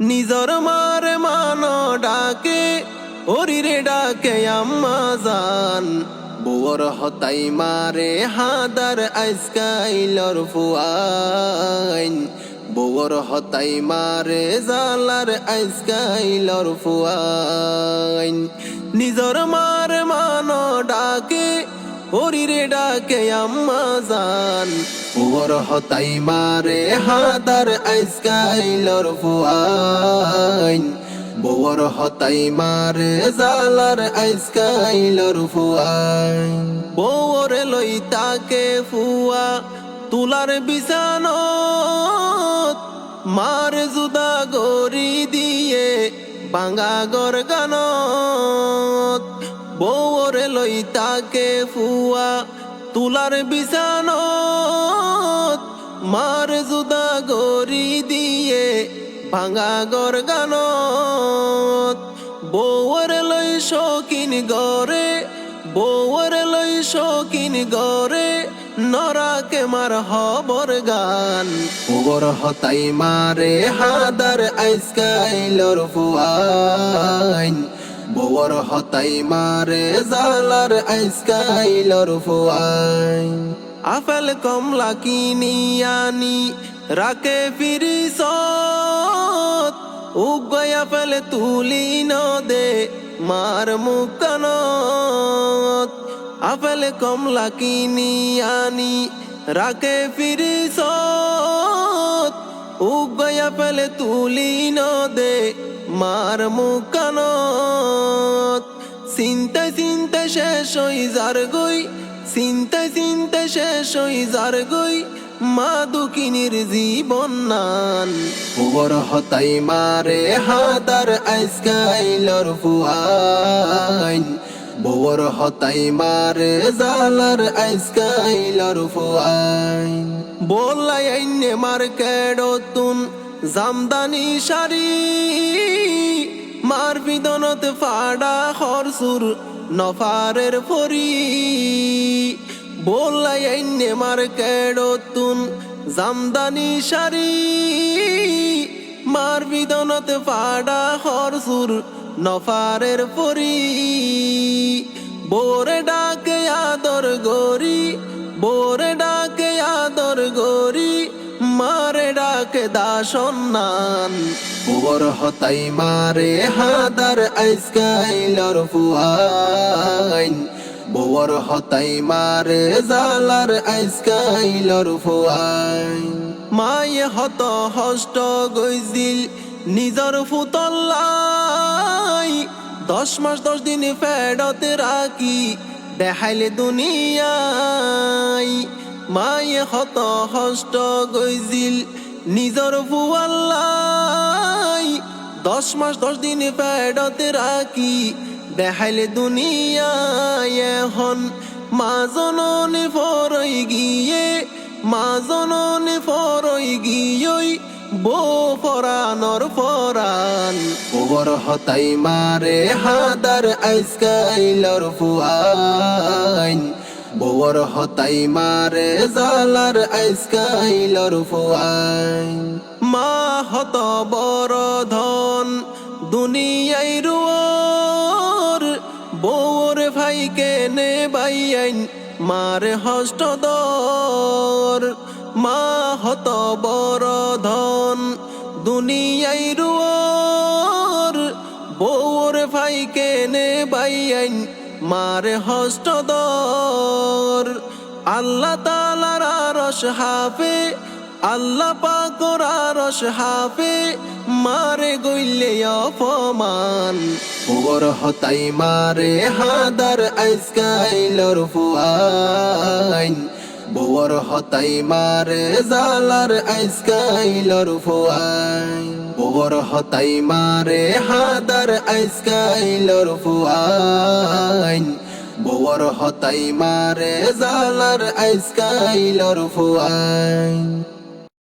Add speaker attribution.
Speaker 1: নিজর মারে মানো ডাকে, ওরিরে ডাকে আম্মা জান। বুয়র হতাই মারে হাদার আইসকাইলর ফুয়াইন। বুয়র হতাই মারে জালার আইসকাইলর ফুয়াইন। নিজর মার মানো ডাকে, ওরিরে ডাকে আম্মা জান। বুয়র হতাই মারে হাদার আইসকাইলর ফুয়াইন। বউর হতাই মারে জালার আইসকাইলর ফুয়াই বউর লই তাকে ফুয়া তুলার বিছানত, মার জুদা গরি দিয়ে বাঙ্গা গর গানত। বউর লই তাকে ফুয়া তুলার বিছানত মার জুদা গরি দিয়ে ভাঙা গর গানত বৌর লই শৌকিন গরে বৌর লই শৌকিন গরে নরাকে মার হবর গান। ওগর হতাই মারে হাদার আইসকাইলর ফুয়াইন। বৌর হতাই মারে জালার আইসকাইলর ফুয়াইন। আফেল কমলা রাকে ফিরিস উগয়া ফেলে তুলি নদে, মার মুকানত আফেল কমলা রাকে ফিরিস উগয়া ফেলে তুলি নদে, মার মুকানত চিন্তায় চিন্তায় শেষ হই যার গই চিন্তায় চিন্তায় শেষ হই যার গই মা দুকিনির জীবন নান ওর হতাই মারে হাদার আইসকাইলর ফুয়াইন বউর হতাই মারে জালার আইসকাইলর ফুয়াইন বললাই আইনে মার কেডতুন জামদানি শাড়ি মার বিদনত ফাডা খরসুর নফারের ফরি। বললাই আইনে মার কেডতুন জামদানি শাড়ি। মার বিদনত ফাডা খরসুর নফারের ফরি। বোরে ডাকে আদর গরি, বোরে ডাকে আদর গরি, মারে ডাকে দাসন্নান ওর হতাই মারে হাদার আইসকাইলর ফুয়াইন। বউর হতাই মারে জালার আইসকাইলর ফুয়াইন। মায়ে হত হষ্ট গইজিল নিজর ফুতল্লাই। দশ মাস, দশ দিন ফেডতে রাখি, দেখাইলে দুনিয়াই। মায়ে হত হষ্ট গইজিল নিজর ফুয়াল্লাই। দশ মাস, দশ দিন ফেডতে রাখি। দেখাইলে দুনিয়ায় এখন মা জননী ফরই গিয়ে, মা জননী ফরই গিয়ে বো ফরানর ফরান। ওগর হতাই মারে হাদার আইসকাইলর ফুয়াইন। বউর হতাই মারে জালার আইসকাইলর ফুয়াইন। মা হত বড় ধন দুনিয়াই রুয়ার বউর ভাই কেনে বাইয়াইন, মারে হষ্ট দর। মা হত বড় ধন দুনিয়াই রুয়ার বউর ভাই কেনে বাইয়াইন, মারে হষ্ট দর। আল্লাহ তালার রস হাফে আল্লাহ পাকর রস হাফে মারে গইলে অপমান। ওর হতাই মারে হাদার আইসকাইলর ফুয়াইন। বউর হতাই মারে জালার আইসকাইলর ফুয়াইন। বউর হতাই মারে হাদার আইসকাইলর ফুয়াইন। বউর হতাই মারে জালার আইসকাইলর ফুয়াইন।